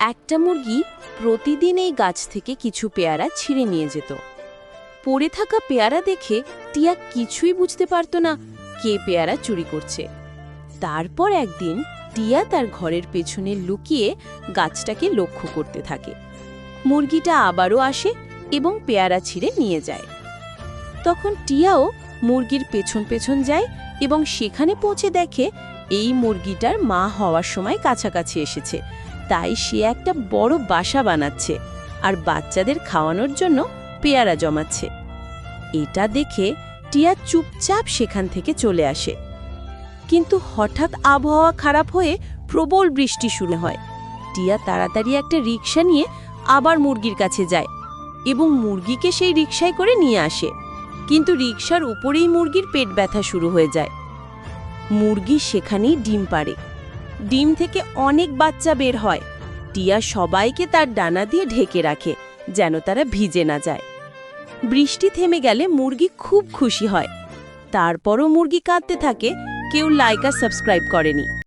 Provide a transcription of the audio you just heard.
একটা মুরগি প্রতিদিন এই গাছ থেকে কিছু পেয়ারা ছিঁড়ে নিয়ে যেত। পড়ে থাকা পেয়ারা দেখে টিয়া কিছুই বুঝতে পারত না কে পেয়ারা চুরি করছে। তারপর একদিন টিয়া তার ঘরের পেছনে লুকিয়ে গাছটাকে লক্ষ্য করতে থাকে। মুরগিটা আবারও আসে এবং পেয়ারা ছিঁড়ে নিয়ে যায়। তখন টিয়াও মুরগির পেছন পেছন যায় এবং সেখানে পৌঁছে দেখে এই মুরগিটার মা হওয়ার সময় কাছাকাছি এসেছে তাই সে একটা বড় বাসা বানাচ্ছে আর বাচ্চাদের খাওয়ানোর জন্য পেয়ারা জমাচ্ছে। এটা দেখে টিয়া চুপচাপ সেখান থেকে চলে আসে। কিন্তু হঠাৎ আবহাওয়া খারাপ হয়ে প্রবল বৃষ্টি শুরু হয়। টিয়া তাড়াতাড়ি একটা রিক্সা নিয়ে আবার মুরগির কাছে যায় এবং মুরগিকে সেই রিক্সায় করে নিয়ে আসে। কিন্তু রিক্সার উপরেই মুরগির পেট ব্যথা শুরু হয়ে যায়। মুরগি সেখানেই ডিম পাড়ে। ডিম থেকে অনেক বাচ্চা বের হয়। টিয়া সবাইকে তার ডানা দিয়ে ঢেকে রাখে, যেন তারা ভিজে না যায়। বৃষ্টি থেমে গেলে মুরগি খুব খুশি হয়। তারপরও মুরগি কাঁদতে থাকে, কেউ লাইকা সাবস্ক্রাইব করেনি।